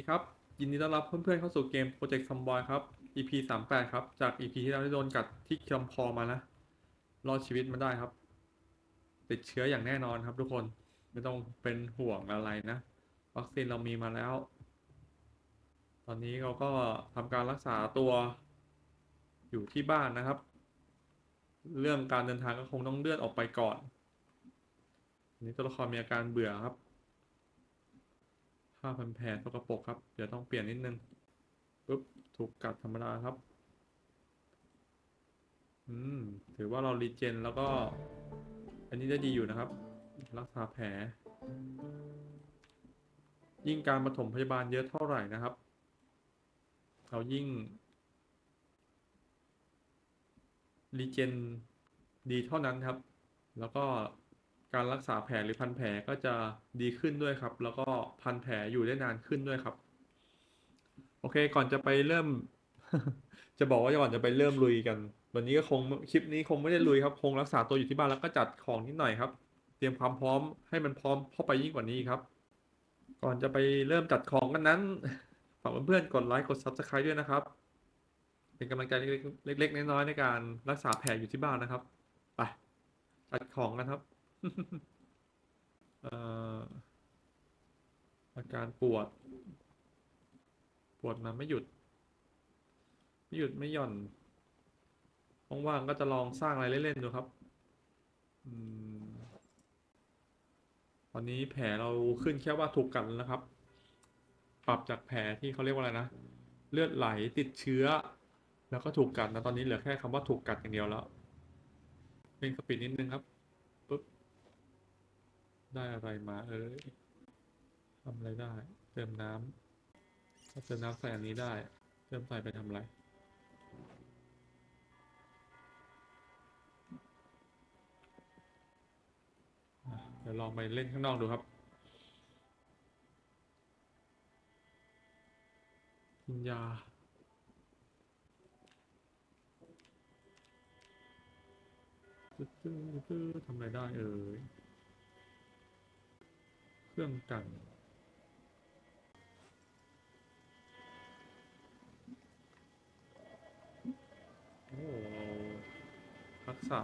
ดีครับ ยินดีต้อนรับเพื่อนๆเข้าสู่เกม Project Zomboy ครับ EP 38 ครับ จาก EP ที่เราได้โดนกัดที่ลำคอมานะ รอดชีวิตมาได้ครับ ติดเชื้ออย่างแน่นอนครับทุกคน ไม่ต้องเป็นห่วงอะไรนะ วัคซีนเรามีมาแล้ว ตอนนี้เราก็ทำการรักษาตัวอยู่ที่บ้านนะครับ เรื่องการเดินทางก็คงต้องเลื่อนออกไปก่อนอนนี้ตัวละครมีอาการเบื่อครับ ผ้าพันแผลสกปรกครับ เดี๋ยวต้องเปลี่ยนนิดนึงปุ๊บถูกกัดธรรมดาครับ อืม ถือว่าเรารีเจนแล้วก็ อันนี้ได้ดีอยู่นะครับ รักษาแผล ยิ่งการปฐมพยาบาลเยอะเท่าไหร่นะครับ เรายิ่งรีเจนดีเท่านั้นครับ แล้วก็ การรักษาแผลหรือพันแผลก็จะดีขึ้นด้วยครับ แล้วก็พันแผลอยู่ได้นานขึ้นด้วยครับ โอเค ก่อนจะไปเริ่ม จะบอกว่าก่อนจะไปเริ่มลุยกัน วันนี้ก็คงคลิปนี้คงไม่ได้ลุยครับ คงรักษาตัวอยู่ที่บ้านแล้วก็จัดของนิดหน่อยครับ เตรียมความพร้อมให้มันพร้อมเข้าไปยิ่งกว่านี้ครับ ก่อนจะไปเริ่มจัดของกันนั้นฝากเพื่อนๆกดไลค์กด Subscribe ด้วยนะครับ เป็นกำลังใจเล็กๆน้อยๆในการรักษาแผลอยู่ที่บ้านนะครับ ไปจัดของกันครับ อาการปวด ปวดมาไม่หยุด ไม่หยุดไม่หย่อน ว่างๆก็จะลองสร้างอะไรเล่นๆดูครับอตอนนี้แผลเราขึ้นแค่ว่าถูกกัดแล้วนะครับ ปรับจากแผลที่เขาเรียกว่าอะไรนะ เลือดไหลติดเชื้อ แล้วก็ถูกกัดนะตอนนี้เหลือแค่คำว่าถูกกัดอย่างเดียวแล้วเล่นสปีดนิดนึงครับ ได้อะไรมาเอ้ยทำอะไรได้ เติมน้ำถ้าเติมน้ำใส่อันนี้ได้ เติมใส่ไปทำอะไรเดี๋ยวลองไปเล่นข้างนอกดูครับ กินยาตึ๊ดตึ๊ดทำอะไรได้เอ่ย เครื่องกันโอ้ทักษะ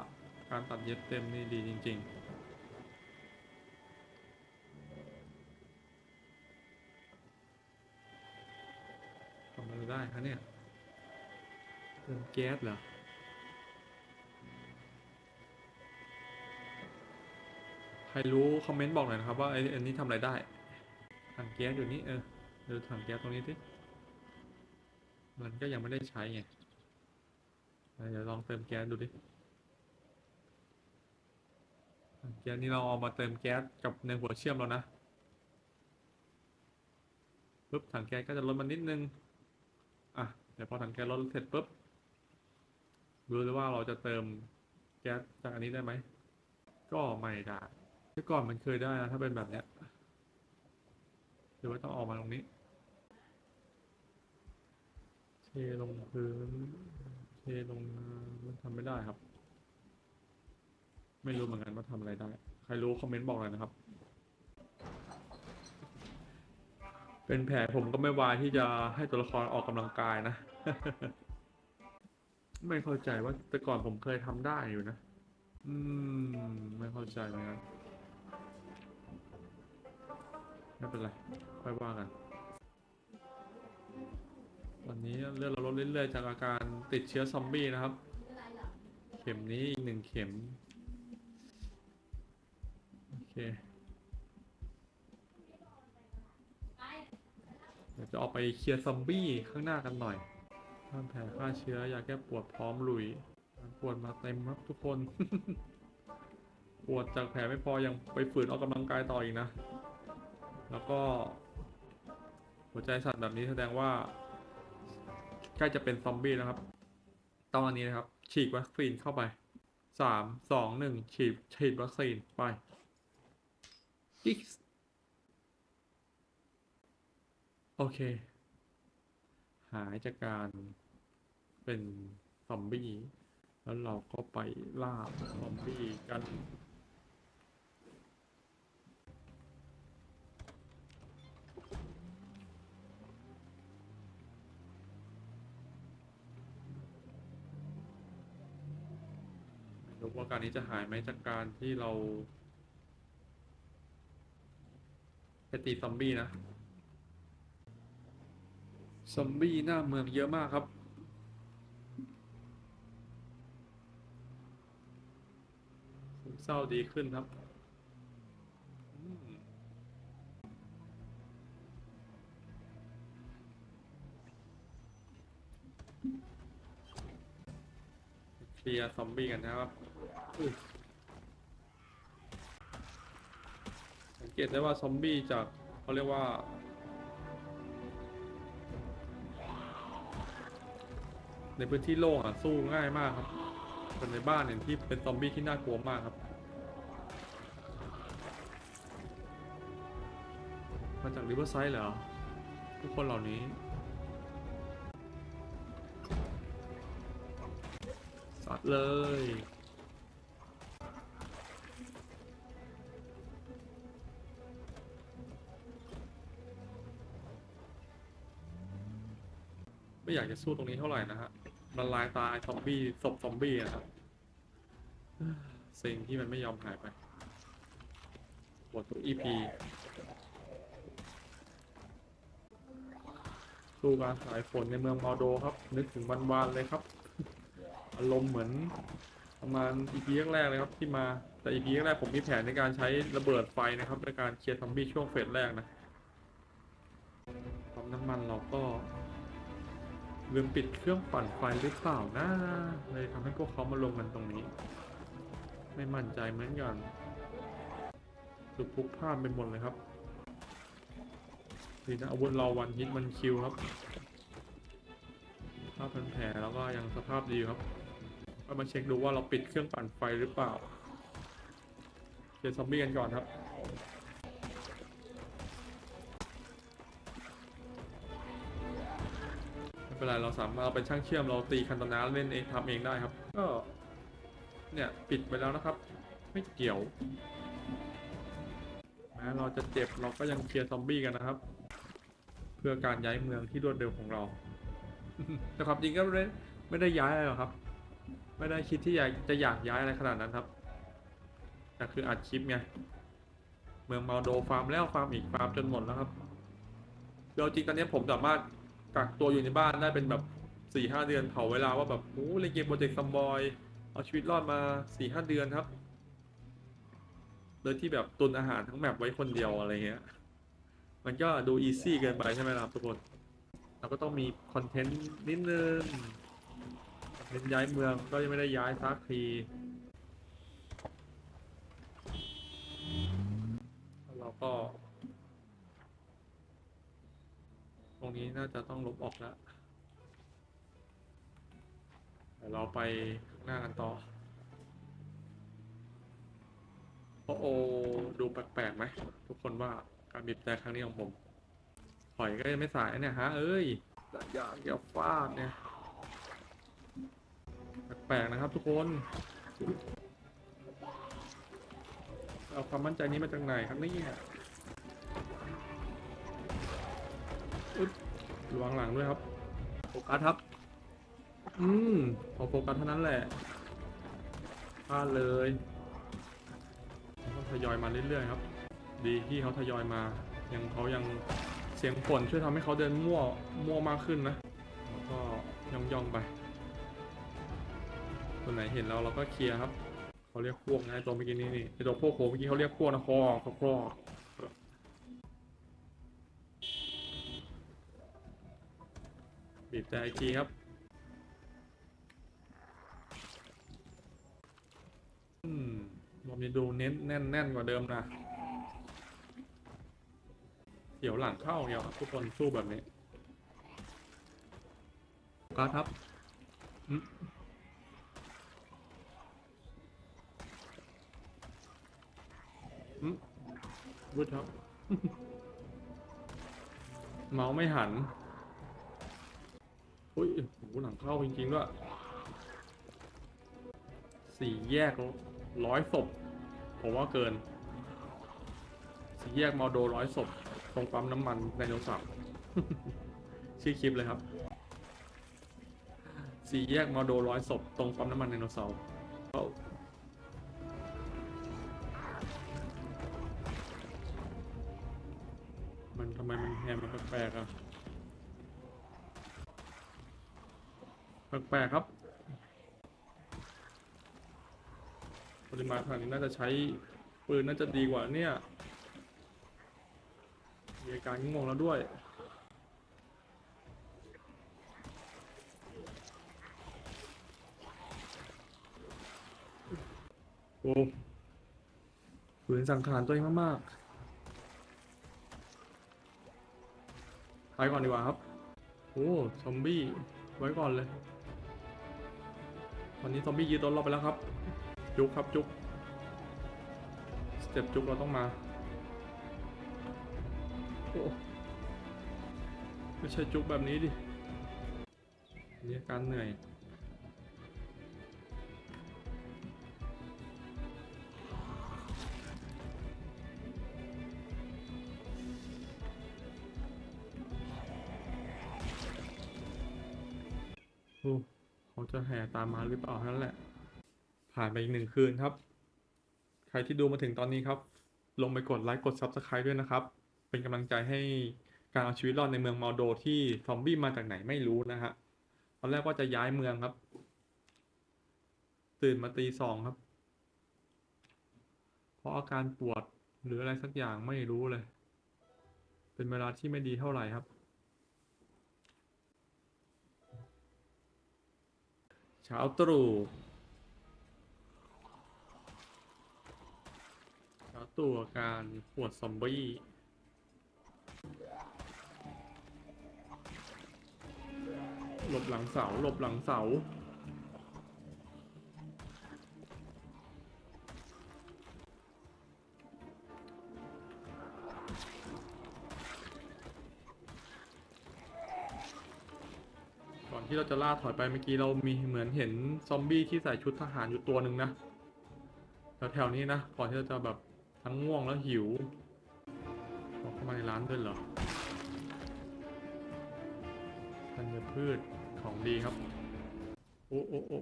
การตัดเย็บเต็มนี่ดีจริง ๆทำอะไรได้คะเนี่ยเติมแก๊สเหรอ รรู้คอมเมนต์บอกหน่อยนะครับว่าไอ้อันนี้ทำอะไรได้ถังแก๊สอยู่นี่เออดูถังแก๊สตรงนี้สิมันก็ยังไม่ได้ใช้ไงเออเดี๋ยวลองเติมแก๊สดูดิถังแก๊สนี่เราเอามาเติมแก๊สกับในหัวเชื่อมแล้วนะปุ๊บถังแก๊สก็จะลดมานิดนึงอะเดี๋ยวพอถังแก๊สลดเสร็จปุ๊บดูเลยว่าเราจะเติมแก๊สจากอันนี้ได้ไหมก็ไม่ได้ เมื่ก่อนมันเคยได้นะถ้าเป็นแบบเนี้ยหรือว่าต้องออกมาตรงนี้เทลงพื้นเทลงน้ำมันทำไม่ได้ครับ ไม่รู้เหมือนกันว่าทำอะไรได้ ใครรู้คอมเมนต์บอกเลยนะครับ เป็นแผลผมก็ไม่วายที่จะให้ตัวละครออกกำลังกายนะ ไม่เข้าใจว่าแต่ก่อนผมเคยทำได้อยู่นะ อืม ไม่เข้าใจเหมือนกัน ไม่เป็นไร ค่อยว่ากัน วันนี้เลือดเราลดเรื่อยๆจากอาการติดเชื้อซอมบี้นะครับ เข็มนี้อีกหนึ่งเข็ม โอเค เดี๋ยวจะออกไปเคลียร์ซอมบี้ข้างหน้ากันหน่อยทำแผลฆ่าเชื้อยาแก้ปวดพร้อมลุย ปวดมาเต็มครับทุกคน ปวดจากแผลไม่พอยังไปฝืนออกกำลังกายต่ออีกนะ แล้วก็ หัวใจสั่นแบบนี้แสดงว่าใกล้จะเป็นซอมบี้แล้วครับต้องอันนี้นะครับ ฉีดวัคซีนเข้าไปสามสองหนึ่งฉีดฉีดวัคซีนไปกิ๊กโอเค หายจากการเป็นซอมบี้ แล้วเราก็ไปล่าซอมบี้กัน การนี้จะหายไหมจากการที่เราไปตีซอมบี้นะ ซอมบี้หน้าเมืองเยอะมากครับซึมเศร้าดีขึ้นครับเคลียร์ซอมบี้กันนะครับ สังเกตได้ว่าซอมบี้จากเขาเรียกว่า ในพื้นที่โล่งอะสู้ง่ายมากครับเป็นในบ้านเนี่ยที่เป็นซอมบี้ที่น่ากลัวมากครับ มาจากริเวอร์ไซด์เหรอทุกคนเหล่านี้ สัดเลย ไม่อยากจะสู้ตรงนี้เท่าไหร่นะฮะ มันลายตายซอมบี้ศพซอมบี้นะครับสิ่งที่มันไม่ยอมหายไปหมดทุก EP สู้การสายฝนในเมืองมอโดครับ นึกถึงวันวานๆเลยครับ อารมณ์เหมือนประมาณ EP แรกๆเลยครับที่มาแต่ EP แรกผมมีแผนในการใช้ระเบิดไฟนะครับในการเคลียร์ซอมบี้ช่วงเฟสแรกนะปั๊มน้ำมันเราก็ ลืมปิดเครื่องปั่นไฟหรือเปล่านะเลยทำให้พวกเขามาลงกันตรงนี้ ไม่มั่นใจเหมือนกันสุดพุกพล่านไปหมดเลยครับดีนะอาวุธเราวันฮิตมันคิวครับถ้าพันแผลแล้วก็ยังสภาพดีครับก็มาเช็คดูว่าเราปิดเครื่องปั่นไฟหรือเปล่าเคลียร์ซอมบี้กันก่อนครับ เป็นไรเราสามารถเราเป็นช่างเชื่อมเราตีคันตนาเล่นเองทำเองได้ครับ ก็เนี่ยปิดไปแล้วนะครับ ไม่เกี่ยวแม้เราจะเจ็บเราก็ยังเคลียร์ซอมบี้กันนะครับ เพื่อการย้ายเมืองที่รวดเร็วของเราแต่ความจริงก็ไม่ได้ไม่ได้ย้ายอะไรหรอกครับ ไม่ได้คิดที่อยากจะอยากย้ายอะไรขนาดนั้นครับแต่คืออัดคลิปไงเมืองมาโดฟาร์มแล้วฟาร์มอีกฟาร์มจนหมดแล้วครับเดี๋ยวจริงตอนนี้ผมสามารถ กักตัวอยู่ในบ้านได้เป็นแบบสี่ห้าเดือนเผาเวลาว่าแบบโอ้เล่นเกมโปรเจกต์ซัมบอย เอาชีวิตรอดมาสี่ห้าเดือนครับ โดยที่แบบตุนอาหารทั้งแมปไว้คนเดียวอะไรเงี้ย มันก็ดูอีซี่เกินไปใช่ไหมล่ะครับทุกคน เราก็ต้องมีคอนเทนต์นิดนึงคอนเทนย้ายเมืองก็ยังไม่ได้ย้ายสักทีแล้วเราก็ ต รงนี้น่าจะต้องลบออกแล้วเดี๋ยวเราไปข้างหน้ากันต่อโอโอดูแปลกๆไหมทุกคนว่าการบีบแต่ครั้งนี้ของผมถอยก็ยังไม่สายเนี่ยฮะ เอ้ยอยากอย่าฟาดเนี่ย แปลกๆนะครับทุกคนเอาความมั่นใจนี้มาจากไหนครับเนี่ย ระวังหลังด้วยครับ โฟกัสครับ อืมพอโฟกัสเท่านั้นแหละพลาดเลยเขาก็ทยอยมาเรื่อยๆครับ ดีที่เขาทยอยมา ยังเขายังเสียงฝนช่วยทำให้เขาเดินมั่วมั่วมากขึ้นนะ แล้วก็ย่องย่องๆไป ตัวไหนเห็นเราเราก็เคลียร์ครับ เขาเรียกพวกนะไอ้ตัวเมื่อกี้นี่นี่ไอตัวพวกโคเมื่อกี้เขาเรียกพวกนะคอคอคอ บีบแต่อีกทีครับอืมรอบนี้ดูเน้นแน่นแน่นกว่าเดิมนะเดี๋ยวหลังเข้าเดียวครับทุกคนสู้แบบนี้กาสครับอืมอืมวุดครับ เมาส์ไม่หัน เฮ้ยโอ้โหหลังเข้าจริงๆด้วยสี่แยกร้อยศพผมว่าเกิน สี่แยกมอโดร้อยศพตรงปั๊มน้ำมันไดโนเสาร์ชื่อคลิปเลยครับ สี่แยกมอโดร้อยศพตรงปั๊มน้ำมันไดโนเสาร์ แปลกๆครับ ปริมาณขนาดนี้น่าจะใช้ปืนน่าจะดีกว่าเนี่ยมีอาการงงแล้วด้วยโอ้ฝืนสังขารตัวเองมากๆไปก่อนดีกว่าครับ โอ้ ซอมบี้ ไว้ก่อนเลย อนนี้ซอมบี้ยืนต้นเราไปแล้วครับ จุกครับจุกสเต็ปจุกเราต้องมาโอ้ไม่ใช่จุกแบบนี้ดิมีอาการเหนื่อย จะแห่ตามมาหรือเปล่านั้นแหละ ผ่านไปอีกหนึ่งคืนครับ ใครที่ดูมาถึงตอนนี้ครับ ลงไปกดไลค์กด Subscribe ด้วยนะครับ เป็นกำลังใจให้การเอาชีวิตรอดในเมืองมาโดที่ซอมบี้มาจากไหนไม่รู้นะฮะตอนแรกว่าจะย้ายเมืองครับ ตื่นมาตีสองครับ เพราะอาการปวดหรืออะไรสักอย่างไม่รู้เลย เป็นเวลาที่ไม่ดีเท่าไหร่ครับ เช้าตรู่เช้าตรู่อาการปวดซอมบี้หลบหลังเสาหลบหลังเสา ที่เราจะล่าถอยไปเมื่อกี้เรามีเหมือนเห็นซอมบี้ที่ใส่ชุดทหารอยู่ตัวหนึ่งนะแถวๆนี้นะก่อนที่เราจะแบบทั้งง่วงแล้วหิวออกเข้ามาในร้านด้วยเหรอธัญพืชของดีครับ โอ้โอ้โอ้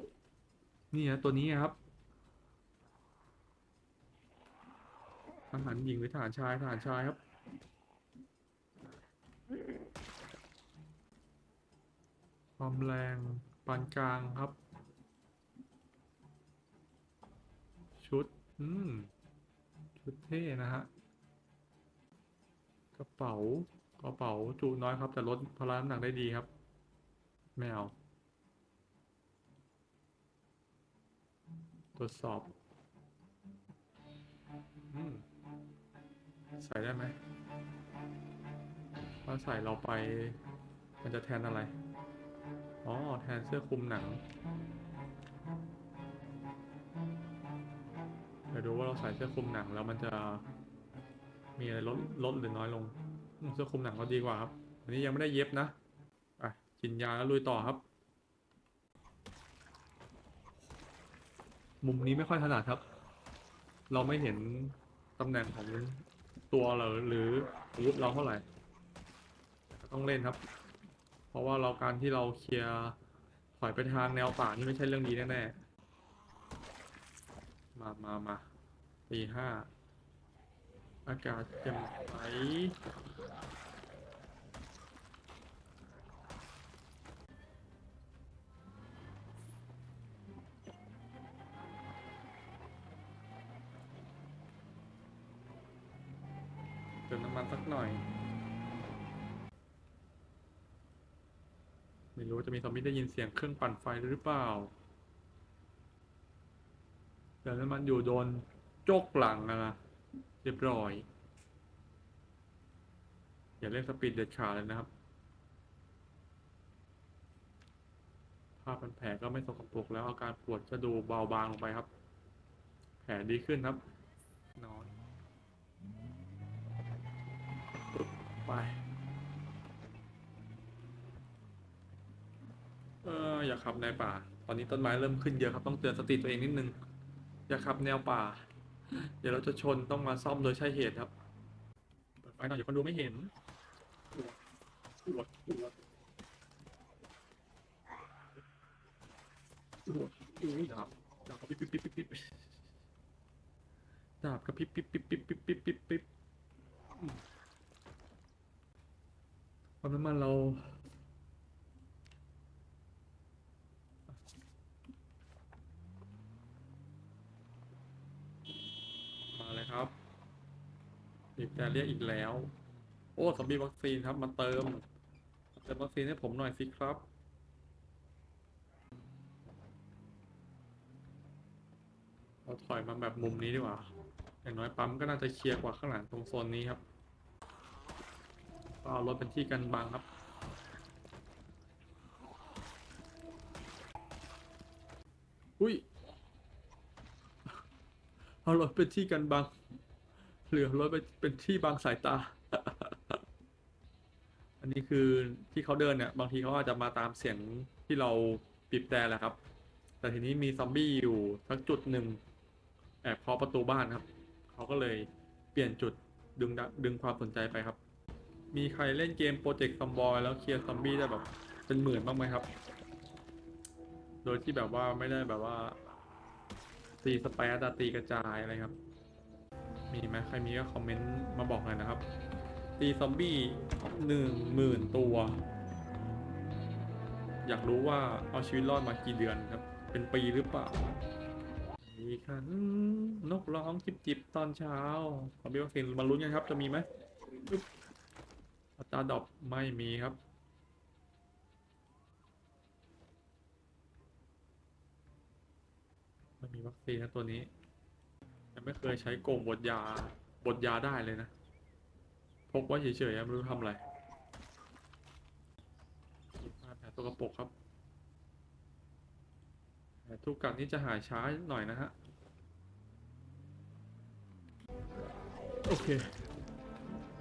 นี่ฮะตัวนี้ครับทหารหญิงหรือทหารชายทหารชายครับ ความแรงปานกลางครับ ชุด อืม ชุดเท่นะฮะ กระเป๋ากระเป๋าจุน้อยครับ แต่ลดพละน้ำหนักได้ดีครับ ไม่เอา ตรวจสอบ อืม ใส่ได้ไหมถ้าใส่เราไป มันจะแทนอะไร อ๋อ แทนเสื้อคลุมหนังเดี๋ยวดูว่าเราใส่เสื้อคลุมหนังแล้วมันจะมีอะไรลดลดหรือน้อยลง เสื้อคลุมหนังก็ดีกว่าครับ อันนี้ยังไม่ได้เย็บนะอะกินยาแล้วลุยต่อครับ มุมนี้ไม่ค่อยถนัดครับ เราไม่เห็นตำแหน่งของตัวเราหรืออาวุธเราเท่าไหร่ ต้องเล่นครับ ราะว่าเราการที่เราเคลียร์ถอยไปทางแนวป่านี่ไม่ใช่เรื่องดีแน่ๆ มามามาตีห้า อากาศแจ่มใส ได้ยินเสียงเครื่องปั่นไฟหรือเปล่าเดี๋ยวนั้นมันอยู่โดนโจกหลังอะนะเรียบร้อย อย่าเล่นสปีดเด็ดขาดเลยนะครับผ้าพันแผลก็ไม่สกปรกแล้วอาการปวดจะดูเบาบางลงไปครับ แผลดีขึ้นครับนอนไป เอออย่าขับในป่า ตอนนี้ต้นไม้เริ่มขึ้นเยอะครับต้องเตือนสติตัวเองนิดนึง อย่าขับแนวป่า เดี๋ยวเราจะชนต้องมาซ่อมโดยใช่เหตุครับเปิดไฟหน่อยเดี๋ยวคนดูไม่เห็นปวดปวดปวดปวดอุ้ยดาบดาบกระพริบปิ๊บปิ๊บปิ๊บปิ๊บดาบกระพริบปิ๊บปิ๊บปิ๊บปิ๊บปิ๊บปิ๊บปิ๊บอืมความน้ำมันเรามาเลยครับ บีบแต่เรียกอีกแล้ว โอ้สมบีวัคซีนครับ มาเติมเติมวัคซีนให้ผมหน่อยสิครับ เราถอยมาแบบมุมนี้ดีกว่า อย่างน้อยปั๊มก็น่าจะเคลียร์กว่าข้างหลังตรงโซนนี้ครับก็เอารถเป็นที่กันบังครับอุ้ยเอารถเป็นที่กันบัง เหลือรถเป็นเป็นที่บังสายตา อันนี้คือที่เขาเดินเนี่ย บางทีเขาอาจจะมาตามเสียงที่เราบีบแต่แหละครับ แต่ทีนี้มีซอมบี้อยู่สักจุดหนึ่งแอบเคาะประตูบ้านครับ เขาก็เลยเปลี่ยนจุดดึงดึงความสนใจไปครับ มีใครเล่นเกมโปรเจกต์ซอมบอยแล้วเคลียร์ซอมบี้ได้แบบ เป็นหมื่นบ้างไหมครับ โดยที่แบบว่าไม่ได้แบบว่าตีสเปซอะตีกระจายอะไรครับ มีไหมใครมีก็คอมเมนต์มาบอกหน่อยนะครับ ตีซอมบี้หนึ่งหมื่นตัว อยากรู้ว่าเอาชีวิตรอดมากี่เดือนครับ เป็นปีหรือเปล่ามีขันนกร้องจิบจิบตอนเช้าขอมีวัคซีนมาลุ้นกันครับ จะมีไหมอัตราดรอปไม่มีครับไม่มีวัคซีนนะตัวนี้ ไม่เคยใช้โกงบดยาบดยาได้เลยนะ พกไว้เฉยๆไม่รู้ทำอะไรผ้าแผลตัวกระปกครับแผลทุกกัดนี่จะหายช้าหน่อยนะฮะ โอเค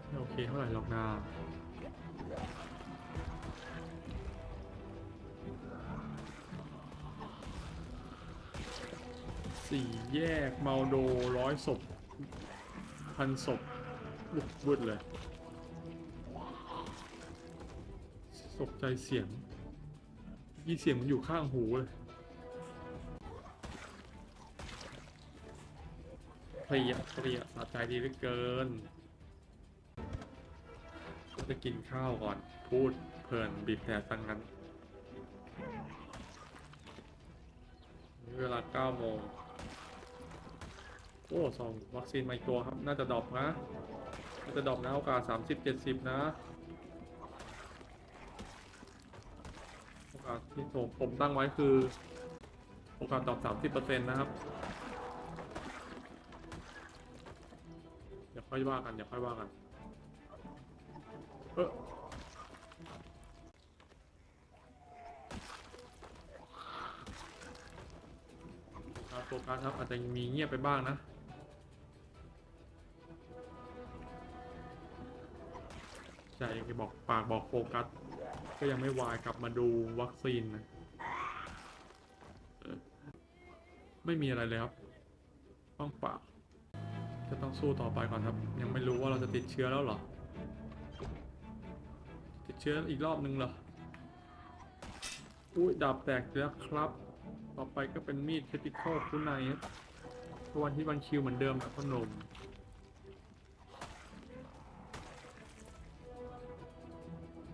ไม่โอเคเท่าไหร่หรอกนา สี่แยกเมาโดร้อยศพพันศพบุกวืดเลยตกใจเสียงยี่เสียงมันอยู่ข้างหูเลยเพลียเพลียสะใจดีเหลือเกินจะกินข้าวก่อน พูดเพลินบีบแผลสังงั้นนี่เวลาโมง อ้สองวัคซีนมาอีกตัวครับ น่าจะดรอปนะ น่าจะดรอปนะโอกาส30 70นะ โอกาสที่ผมผมตั้งไว้คือ โอกาสดรอป30%นะครับเดี๋ยวค่อยว่ากันเดี๋ยวค่อยว่ากัน เออโฟกัสครับอาจจะมีเงียบไปบ้างนะ ใจบอกปากบอกโฟกัส ก็ยังไม่วายกลับมาดูวัคซีนนะไม่มีอะไรเลยครับต้องปากจะต้องสู้ต่อไปก่อนครับ ยังไม่รู้ว่าเราจะติดเชื้อแล้วเหรอ ติดเชื้ออีกรอบนึงเหรออุ้ยดาบแตกแล้วครับ ต่อไปก็เป็นมีดคริติคอลคุณนายครับวันที่วันคิวเหมือนเดิมแบบพนม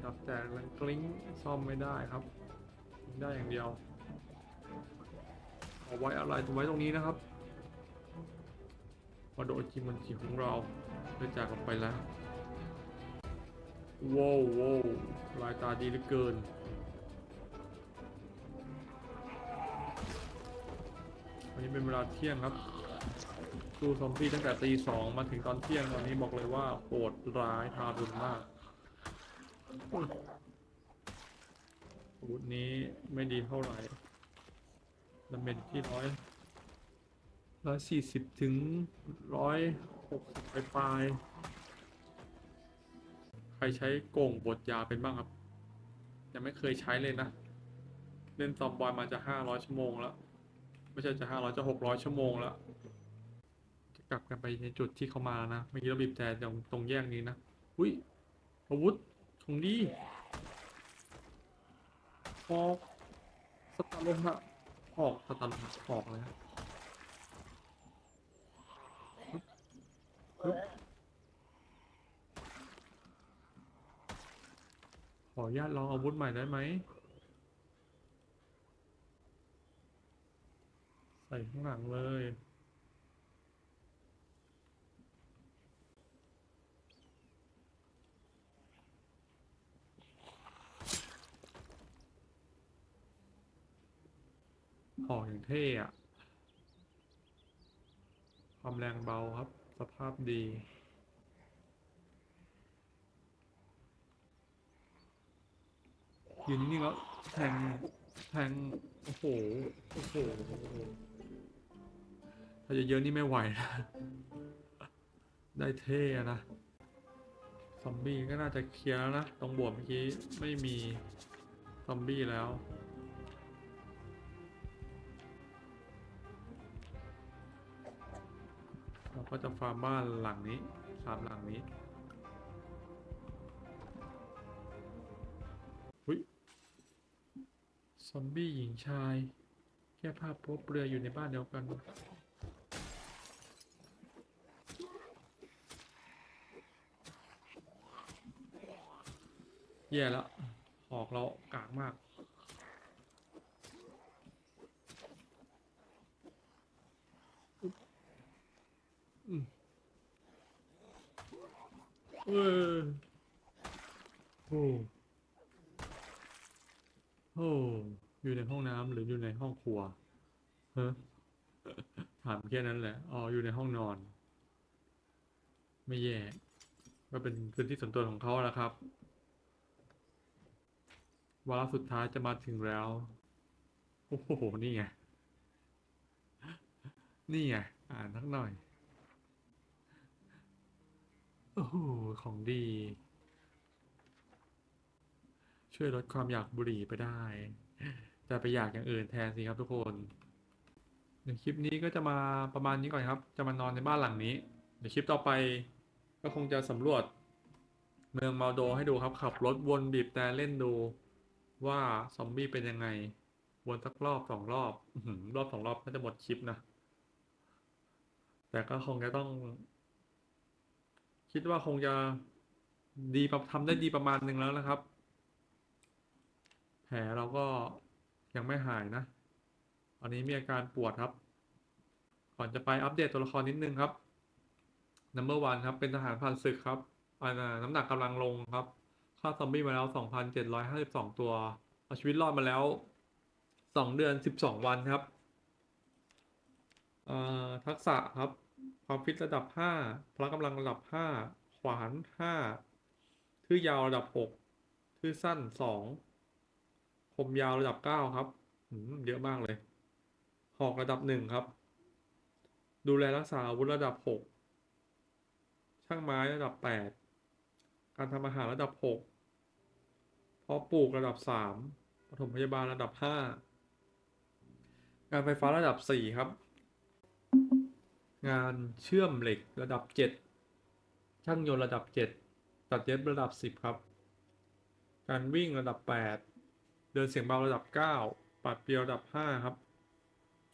ดาบแตกแกลิ้งซ่อมไม่ได้ครับ ได้อย่างเดียวเอาไว้อะไรไว้ตรงนี้นะครับมาโดจิมันจิของเราได้จากกันไปแล้วว้าวว้าวลายตาดีเหลือเกินวันนี้เป็นเวลาเที่ยงครับดูซอมบี้ตั้งแต่ตีสองมาถึงตอนเที่ยงตอนนี้บอกเลยว่าโหดร้ายทารุณมาก อาวุธนี้ไม่ดีเท่าไหร่ดาเมจที่ร้อยร้อยสี่สิบถึงร้อยหกสิบปลายใครใช้โก่งบดยาเป็นบ้างครับ ยังไม่เคยใช้เลยนะ เล่นซอมบอยมาจะห้าร้อยชั่วโมงแล้ว ไม่ใช่จะห้าร้อยจะหกร้อยชั่วโมงแล้ว จะกลับกันไปในจุดที่เขามาแล้วนะ เมื่อกี้เราบีบแต่ตรงตรงแยกนี้นะ อุ้ยอาวุธ งดีออกสตาร์ลงฮะออกสตาร์ลงฮะออกเลยฮะปึ๊บออนุญาตลองอาวุธใหม่ได้ไหม ใส่ข้างหลังเลย หอกอย่างเท่อะความแรงเบาครับ สภาพดี ยืนนิ่งๆแล้วแทง แทง โอ้โห โอ้โห ถ้าจะเยอะนี่ไม่ไหวนะ ได้เท่นะ ซอมบี้ก็น่าจะเคลียร์แล้วนะ ตรงบวกเมื่อกี้ ไม่มี ซอมบี้แล้ว ก็จะฟาร์มบ้านหลังนี้สามหลังนี้หุยซอมบี้หญิงชาย แค่ภาพพบเรืออยู่ในบ้านเดียวกัน แย่แล้วหอกเรากากมาก ออโอ้โอ้อยู่ในห้องน้ำหรืออยู่ในห้องครัวเฮ้ถามแค่นั้นแหละ อ๋อ อยู่ในห้องนอน ไม่แย่ ก็เป็นพื้นที่ส่วนตัวของเขาแหละครับวาระสุดท้ายจะมาถึงแล้ว โอ้โห นี่ไง นี่ไง อ่านสักหน่อย โอ้โห ของดี ช่วยลดความอยากบุหรี่ไปได้ แต่ไปอยากอย่างอื่นแทนสิครับทุกคนเดี๋ยวคลิปนี้ก็จะมาประมาณนี้ก่อนครับ จะมานอนในบ้านหลังนี้ เดี๋ยวคลิปต่อไปก็คงจะสำรวจ เมืองมาโดให้ดูครับ ขับรถวนบีบแต่เล่นดูว่าซอมบี้เป็นยังไง วนสักรอบสองรอบรอบสองรอบน่าจะหมดคลิปนะ แต่ก็คงจะต้อง คิดว่าคงจะดีทำได้ดีประมาณหนึ่งแล้วนะครับ แผลเราก็ยังไม่หายนะตอนนี้มีอาการปวดครับ ก่อนจะไปอัปเดตตัวละครนิดนึงครับ Number one ครับ เป็นทหารผ่านศึกครับอ่าน้ำหนักกำลังลงครับฆ่าซอมบี้มาแล้ว 2,752 ตัว เอาชีวิตรอดมาแล้ว 2 เดือน 12 วันครับอ่าทักษะครับ ความฟิตระดับ 5 พละกำลังระดับ 5 ขวาน 5 ทื่อยาวระดับ 6 ทื่อสั้น 2 คมยาวระดับ 9 ครับเยอะมากเลย หอกระดับ 1 ครับ ดูแลรักษาอาวุธระดับ 6 ช่างไม้ระดับ 8 การทำอาหารระดับ 6 เพาะปลูกระดับ 3ปฐมพยาบาลระดับ5งานไฟฟ้าระดับ 4 ครับ งานเชื่อมเหล็กระดับ 7 ช่างยนต์ระดับ 7 ตัดเย็บระดับ 10 ครับ การวิ่งระดับ 8 เดินเสียงเบาระดับ 9 ปัดเปียวระดับ 5 ครับ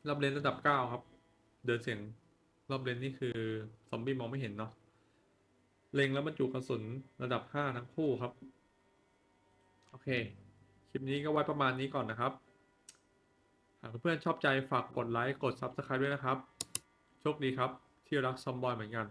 รอบเลนระดับ 9 ครับ เดินเสียงรอบเลนนี่คือซอมบี้มองไม่เห็นเนาะเล็งแล้วบรรจุกระสุนระดับ 5 ทั้งคู่ครับ โอเค คลิปนี้ก็ไว้ประมาณนี้ก่อนนะครับ หากเพื่อนๆชอบใจฝากกดไลค์ กด Subscribe ด้วยนะครับ โชคดีครับ ที่รักซอมบอยเหมือนกัน